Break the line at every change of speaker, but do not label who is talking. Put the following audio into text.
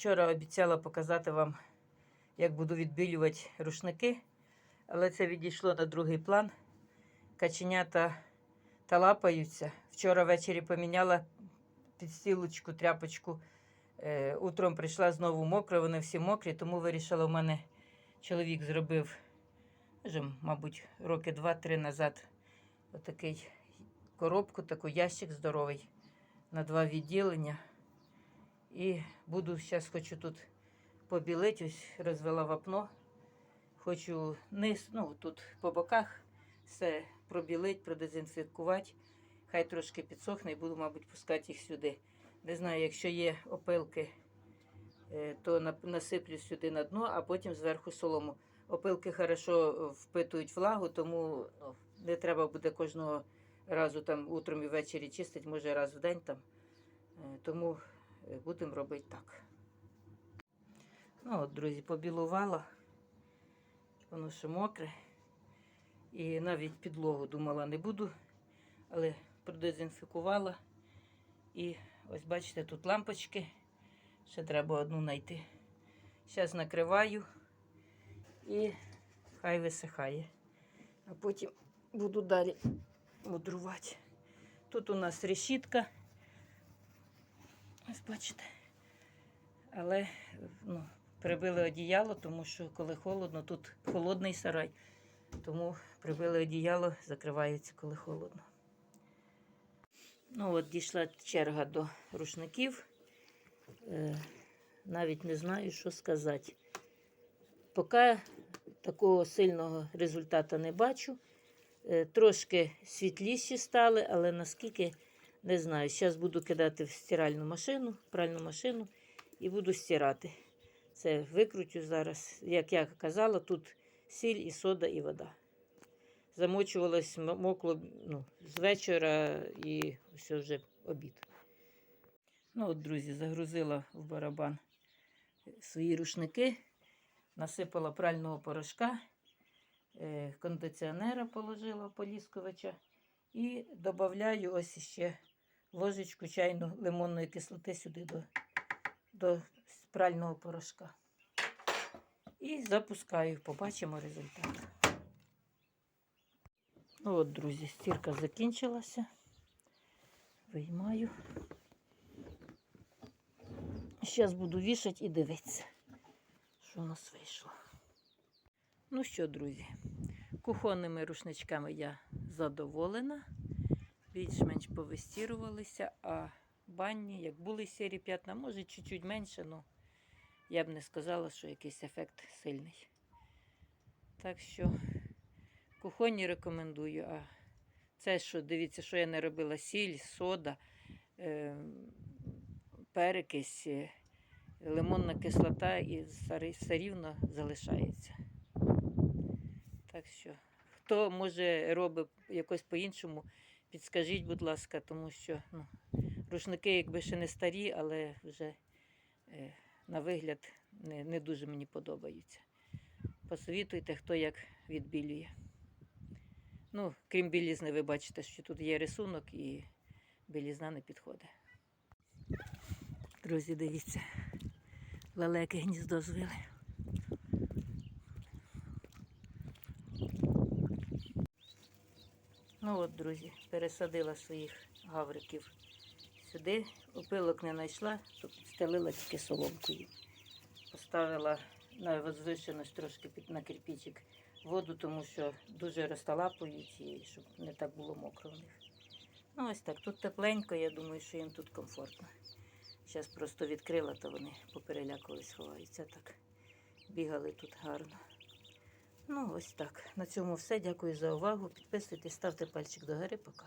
Вчора обіцяла показати вам, як буду відбілювати рушники, але це відійшло на другий план. Каченята талапаються. Вчора ввечері поміняла підстілочку, тряпочку. Е, утром прийшла знову мокра, вони всі мокрі, тому вирішила, у мене чоловік зробив, вже, мабуть, роки два-три назад отакий коробку, такий ящик здоровий на два відділення. І буду зараз хочу тут побілити, ось розвела вапно. Хочу низ, ну тут по боках все пробілити, продезінфікувати. Хай трошки підсохне і буду, мабуть, пускати їх сюди. Не знаю, якщо є опилки, е, то насиплю сюди на дно, а потім зверху солому. Опилки хорошо впитують влагу, тому ну, не треба буде кожного разу там утром і ввечері чистити, може раз в день там. Е, Тому будемо робити так. Ну от, друзі, побілувала. Воно ще мокре. І навіть підлогу думала не буду, але продезінфікувала. І ось бачите, тут лампочки. Ще треба одну знайти. Зараз накриваю і хай висихає. А потім буду далі мудрувати. Тут у нас решітка. Ось бачите. Але ну, прибили одіяло, тому що коли холодно, тут холодний сарай. Тому прибили одіяло, закривається, коли холодно. Ну от дійшла черга до рушників. Е, навіть не знаю, що сказати. Поки такого сильного результату не бачу. Е, трошки світліші стали, але наскільки не знаю. Зараз буду кидати в стиральну машину, пральну машину і буду стирати. Це викрутю зараз. Як я казала, тут сіль і сода, і вода. Замочувалось мокло ну, з вечора і все вже обід. Ну от, друзі, загрузила в барабан свої рушники, насипала прального порошка, е, кондиціонера положила полісковича і додаю ось ще ложечку чайну лимонної кислоти сюди до, до прального порошка. І запускаю, побачимо результат. Ну от, друзі, стірка закінчилася. Виймаю. Зараз буду вішати і дивитися, що у нас вийшло. Ну що, друзі, кухонними рушничками я задоволена. Більш-менш повистірувалися, а банні, як були сірі п'ятна, може чуть-чуть менше, але я б не сказала, що якийсь ефект сильний. Так що кухонні рекомендую. А це що, дивіться, що я не робила сіль, сода, е, перекись, е, лимонна кислота і все рівно залишається. Так що, хто може робить якось по-іншому, підскажіть, будь ласка, тому що ну, рушники якби ще не старі, але вже е, на вигляд не, не дуже мені подобаються. Посовітуйте, хто як відбілює. Ну, крім білізни, ви бачите, що тут є рисунок і білізна не підходить. Друзі, дивіться, лелеки гніздо звили. Ну от, друзі, пересадила своїх гавриків сюди. Опилок не знайшла, то підстелила тільки соломкою. Поставила на возвишеність трошки під на кирпичик воду, тому що дуже розталапують і щоб не так було мокро в них. Ну ось так, тут тепленько, я думаю, що їм тут комфортно. Зараз просто відкрила, то вони поперелякались, ховаються так. Бігали тут гарно. Ну, ось так. На цьому все. Дякую за увагу. Підписуйтесь, ставте пальчик догори. Пока.